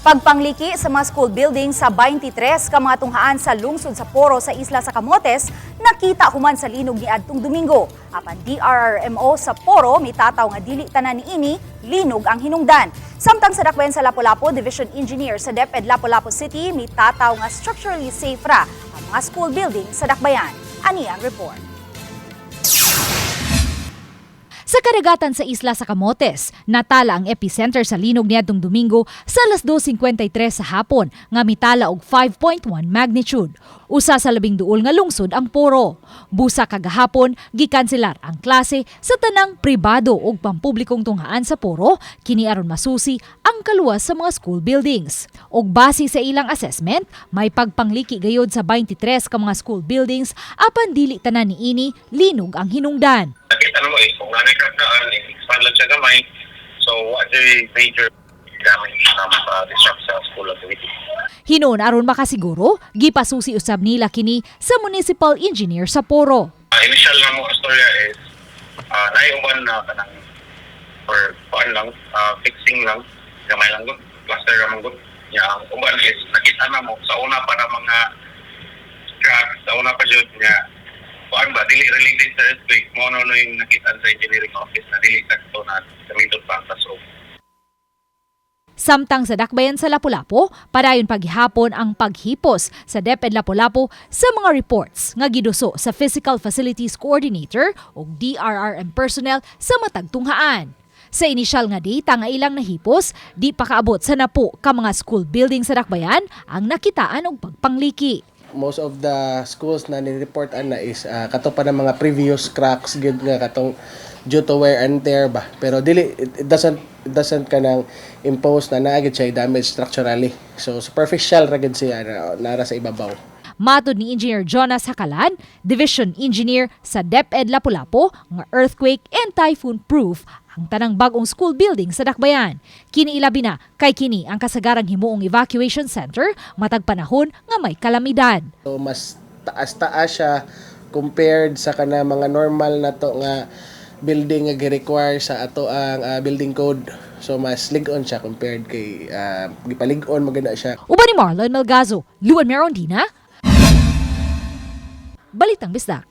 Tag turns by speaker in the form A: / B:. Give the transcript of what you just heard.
A: Pagpangliki sa mga school building sa 23 ka sa lungsod sa Poro sa isla sa Camotes, nakita human sa linog ni adtong Domingo. Apan DRRMO sa Poro mitataw nga dili tanan niini linog ang hinungdan. Samtang sa dakbayan sa Lapu-Lapu, Division Engineer sa DepEd Lapu-Lapu City mitataw nga structurally safe ra ang mga school building sa dakbayan. Ani ang report.
B: Sa karagatan sa isla sa Camotes, natala ang epicenter sa linog niadtong Domingo sa alas 2.53 sa hapon nga mitala og 5.1 magnitude. Usa sa labing duol nga lungsod ang Poro. Busa kagahapon gikanselar ang klase sa tanang pribado ug pampublikong tunghaan sa Poro kini aron masusi ang kaluwas sa mga school buildings. Og base sa ilang assessment, may pagpangliki gayod sa 23 ka mga school buildings apan dili tanan niini linog ang hinungdan.
C: nakita mo eh, kung daan, expand lang siya gamay. So, what the major damage um, uh, disrupt sa school activity.
B: Hinon aron makasiguro, gipasusi usab nila kini sa municipal engineer sa Poro.
C: Uh, initial na mo istorya is, uh, naiuban na kanang or paan lang, uh, fixing lang, gamay lang gud, plaster lang gud. Ya, ang uban is, nakita na mo, sa una pa na mga cracks, sa una pa jud nga, kuan ba, dili related sa earthquake, mo ano yung nakita sa engineering office na dili sakto na gamiton pa ang classroom.
B: Samtang sa dakbayan sa Lapu-Lapu, padayon paghihapon ang paghipos sa DepEd Lapu-Lapu sa mga reports nga giduso sa Physical Facilities Coordinator o DRRM personnel sa matag tunghaan. Sa inisyal nga data nga ilang nahipos, di pa kaabot sa napo ka mga school building sa dakbayan ang nakitaan og pagpangliki.
D: Most of the schools na ni-report ana is uh, kato pa ng mga previous cracks gid nga katong due to wear and tear ba. Pero dili it doesn't it doesn't kanang impose na naagid siya damage structurally. So superficial ra gid siya na, nara sa ibabaw
B: Matod ni Engineer Jonas Hakalan, Division Engineer sa DepEd Lapu-Lapu, nga earthquake and typhoon proof ang tanang bagong school building sa Dakbayan. Kini ilabi na kay kini ang kasagarang himuong evacuation center matag panahon nga may kalamidad.
D: so mas taas-taas siya compared sa kana mga normal na to nga building nga gi-require sa ato ang uh, building code so mas lig-on siya compared kay uh, gipalig-on maganda siya
B: Uban ni Marlon Melgazo, Luan Merondina, Balitang Bisdak.